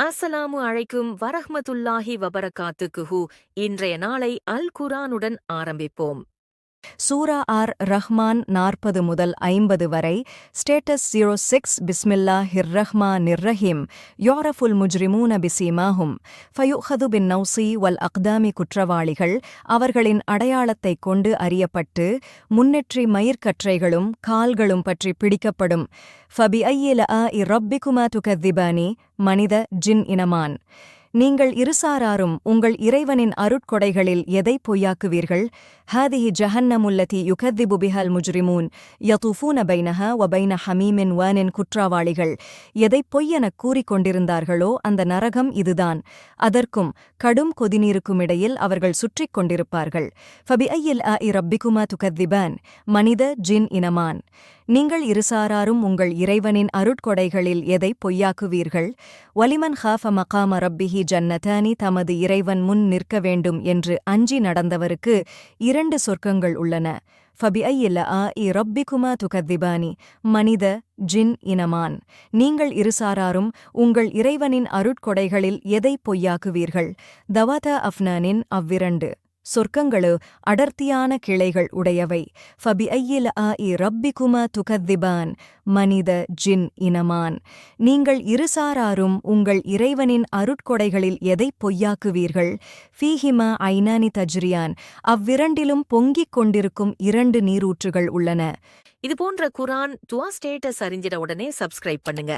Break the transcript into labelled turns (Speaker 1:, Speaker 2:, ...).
Speaker 1: அஸ்ஸலாமு அழைக்கும் வரஹ்மத்துல்லாஹி வபரகாத்துக்குஹு. இன்றைய நாளை அல் குரானுடன் ஆரம்பிப்போம்.
Speaker 2: சூரா ஆர் ரஹ்மான் நாற்பது முதல் ஐம்பது வரை ஸ்டேட்டஸ் ஜீரோ சிக்ஸ் பிஸ்மில்லா ஹிர் ரஹ்மா நிர்ரஹிம் யோரஃபுல் முஜ்ரிமூன பிசீமாஹும் ஃபயுஹது பின் நௌசி வல் அக்தாமி குற்றவாளிகள் அவர்களின் அடையாளத்தைக் கொண்டு அறியப்பட்டு முன்னெற்றி மயிர்கற்றைகளும் கால்களும் பற்றி பிடிக்கப்படும். ஃபபி ஐயில அ இ ரப்பிகுமா துகத்திபானி மனித ஜின் இனமான். நீங்கள் இருசாராரும் உங்கள் இறைவனின் அருட்கொடைகளில் எதை பொய்யாக்குவீர்கள்? ஹாதிஹி ஜஹன்னமுல்லதி யுகத்திபு பிஹல் முஜ்ரிமூன் யதுஃபூன பைனஹ வபைன ஹமீமின் வானின் குற்றவாளிகள். எதை பொய்யெனக் கூறிக்கொண்டிருந்தார்களோ அந்த நரகம் இதுதான். அதற்கும் கடும் கொதிநீருக்கும் இடையில் அவர்கள் சுற்றிக் கொண்டிருப்பார்கள். ஃபபி ஐயில் அ இ ரப்பிகுமா துகத்திபான் மனித ஜின் இனமான். நீங்கள் இருசாராரும் உங்கள் இறைவனின் அருட்கொடைகளில் எதை பொய்யாக்குவீர்கள்? வலிமன் ஹாஃப மகாம ரப்பிஹி ஜன்னதானி தமது இறைவன் முன் நிற்க வேண்டும் என்று அஞ்சி நடந்தவருக்கு இரண்டு சொர்க்கங்கள் உள்ளன. ஃபபி ஐயில்ல ஆ இ ரப்பிகுமா துகத்திபானி மனித ஜின் இனமான். நீங்கள் இருசாராரும் உங்கள் இறைவனின் அருட்கொடைகளில் எதை பொய்யாக்குவீர்கள்? தவாத அஃப்னானின் அவ்விரண்டு. சொர்க்கங்களு அடர்த்தியான கிளைகள் உடையவை. ஃபபி ஐயில் ஆ இ ரப்பிகுமா துகத்திபான் மனித ஜின் இனமான். நீங்கள் இருசாராரும் உங்கள் இறைவனின் அருட்கொடைகளில் எதை பொய்யாக்குவீர்கள்? ஃபீஹிமா ஐனானி தஜ்ரியான் அவ்விரண்டிலும் பொங்கிக் கொண்டிருக்கும் இரண்டு நீரூற்றுகள் உள்ளன.
Speaker 1: இது போன்ற குரான் துவா ஸ்டேட்டஸ் அறிஞ்சிட உடனே சப்ஸ்கிரைப் பண்ணுங்க.